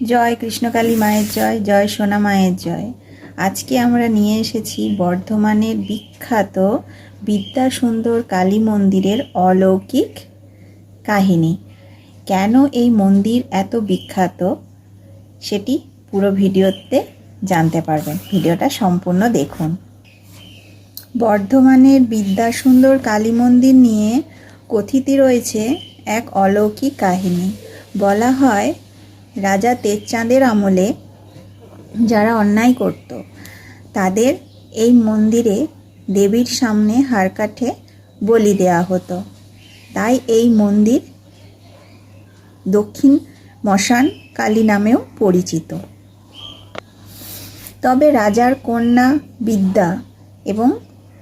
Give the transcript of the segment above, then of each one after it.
জয় কৃষ্ণকালী মায়ের জয় জয় সোনা মায়ের জয়। আজকে আমরা নিয়ে এসেছি বর্ধমানের বিখ্যাত বিদ্যাসুন্দর কালী মন্দিরের অলৌকিক কাহিনী। কেন এই মন্দির এত বিখ্যাত? সেটি পুরো ভিডিওতে জানতে পারবেন। ভিডিওটা সম্পূর্ণ দেখুন। বর্ধমানের বিদ্যাসুন্দর কালী মন্দির নিয়ে কথিত রয়েছে এক অলৌকিক কাহিনী। বলা হয় রাজা তেজচাঁদের আমলে যারা অন্যায় করত, তাদের এই মন্দিরে দেবীর সামনে হাড় কাঠে বলি দেওয়া হতো। তাই এই মন্দির দক্ষিণ মশান কালী নামেও পরিচিত। তবে রাজার কন্যা বিদ্যা এবং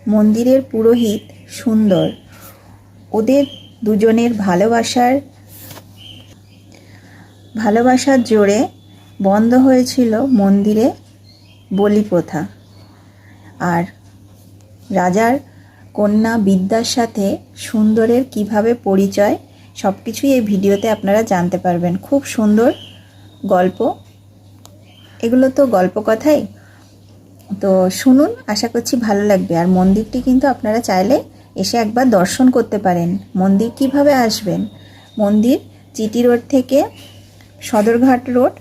মন্দিরের পুরোহিত সুন্দর, ওদের দুজনের ভালোবাসার ভালোবাসার জোরে বন্ধ হয়েছিল মন্দিরে বলি প্রথা। আর রাজার কন্যা বিদ্যার সাথে সুন্দরের কীভাবে পরিচয় সব কিছুই এই ভিডিওতে আপনারা জানতে পারবেন। খুব সুন্দর গল্প। এগুলো তো গল্প কথাই। তো শুনুন, আশা করছি ভালো লাগবে। আর মন্দিরটি কিন্তু আপনারা চাইলে এসে একবার দর্শন করতে পারেন। মন্দির কীভাবে আসবেন? মন্দির চিটি রোড থেকে সদরঘাট রোড,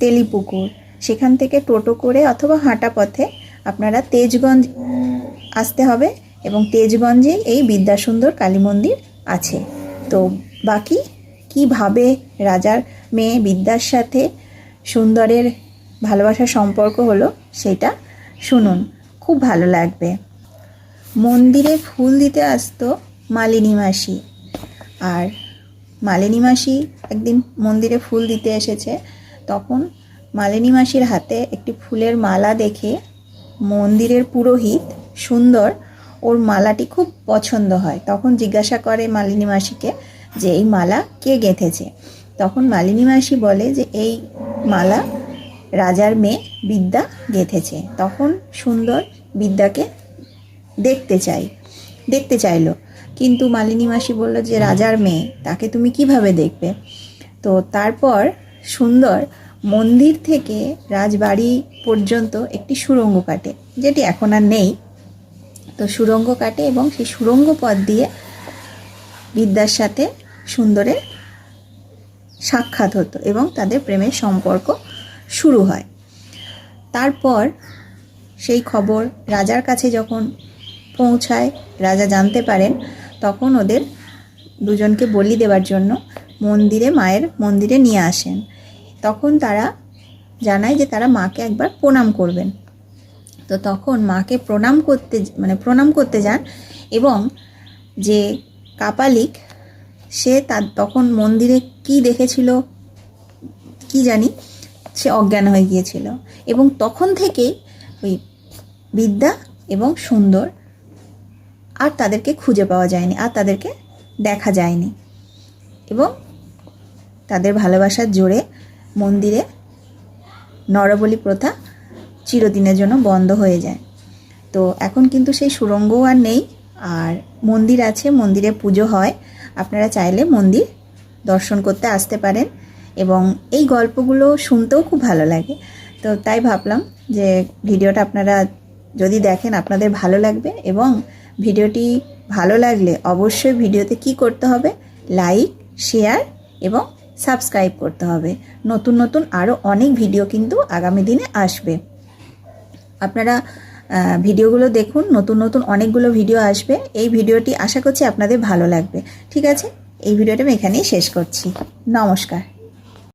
তেলিপুকুর। সেখান থেকে টোটো করে অথবা হাঁটা পথে আপনারা তেজগঞ্জ আসতে হবে এবং তেজগঞ্জে এই বিদ্যাসুন্দর কালী মন্দির আছে। তো বাকি কীভাবে রাজার মেয়ে বিদ্যার সাথে সুন্দরের ভালোবাসার সম্পর্ক হলো সেটা শুনুন। খুব ভালো লাগবে। মন্দিরে ফুল দিতে আসতো মালিনী মাসি। আর মালিনী মাসি একদিন মন্দিরে ফুল দিতে এসেছে। তখন মালিনী মাসির হাতে একটি ফুলের মালা দেখে মন্দিরের পুরোহিত সুন্দর, ওর মালাটি খুব পছন্দ হয়। তখন জিজ্ঞাসা করে মালিনী মাসিকে যে, এই মালা কে গেঁথেছে? তখন মালিনী মাসি বলে যে, এই মালা রাজার মেয়ে বিদ্যা গেঁথেছে। তখন সুন্দর বিদ্যাকে দেখতে চাই। দেখতে চাইলো। কিন্তু মালিনী মাসি বলল যে, রাজার মেয়ে, তাকে তুমি কীভাবে দেখবে? তো তারপর সুন্দর মন্দির থেকে রাজবাড়ি পর্যন্ত একটি সুড়ঙ্গ কাটে, যেটি এখন আর নেই। তো সুরঙ্গ কাটে এবং সেই সুরঙ্গ পথ দিয়ে বিদ্যার সাথে সুন্দরের সাক্ষাৎ হতো এবং তাদের প্রেমের সম্পর্ক শুরু হয়। তারপর সেই খবর রাজার কাছে যখন পৌঁছায়, রাজা জানতে পারেন, তখন ওদের দুজনকে বলি দেওয়ার জন্য মন্দিরে, মায়ের মন্দিরে নিয়ে আসেন। তখন তারা জানায় যে তারা মাকে একবার প্রণাম করবেন। তো তখন মাকে প্রণাম করতে মানে প্রণাম করতে যান এবং যে কাপালিক, সে তার তখন মন্দিরে কি দেখেছিল কি জানি, সে অজ্ঞান হয়ে গিয়েছিল। এবং তখন থেকেই ওই বিদ্যা এবং সুন্দর আর তাদেরকে খুঁজে পাওয়া যায়নি, আর তাদেরকে দেখা যায়নি। এবং তাদের ভালোবাসার জোরে মন্দিরে নরবলি প্রথা চিরদিনের জন্য বন্ধ হয়ে যায়। তো এখন কিন্তু সেই সুরঙ্গও আর নেই, আর মন্দির আছে, মন্দিরে পুজো হয়। আপনারা চাইলে মন্দির দর্শন করতে আসতে পারেন এবং এই গল্পগুলো শুনতেও খুব ভালো লাগে। তো তাই ভাবলাম যে ভিডিওটা আপনারা যদি দেখেন আপনাদের ভালো লাগবে এবং ভিডিওটি ভালো লাগলে অবশ্যই ভিডিওতে কি করতে হবে? লাইক, শেয়ার এবং সাবস্ক্রাইব করতে হবে। নতুন নতুন আরও অনেক ভিডিও কিন্তু আগামী দিনে আসবে। আপনারা ভিডিওগুলো দেখুন, নতুন নতুন অনেকগুলো ভিডিও আসবে। এই ভিডিওটি আশা করছি আপনাদের ভালো লাগবে। ঠিক আছে? এই ভিডিওটা আমি এখানেই শেষ করছি। নমস্কার।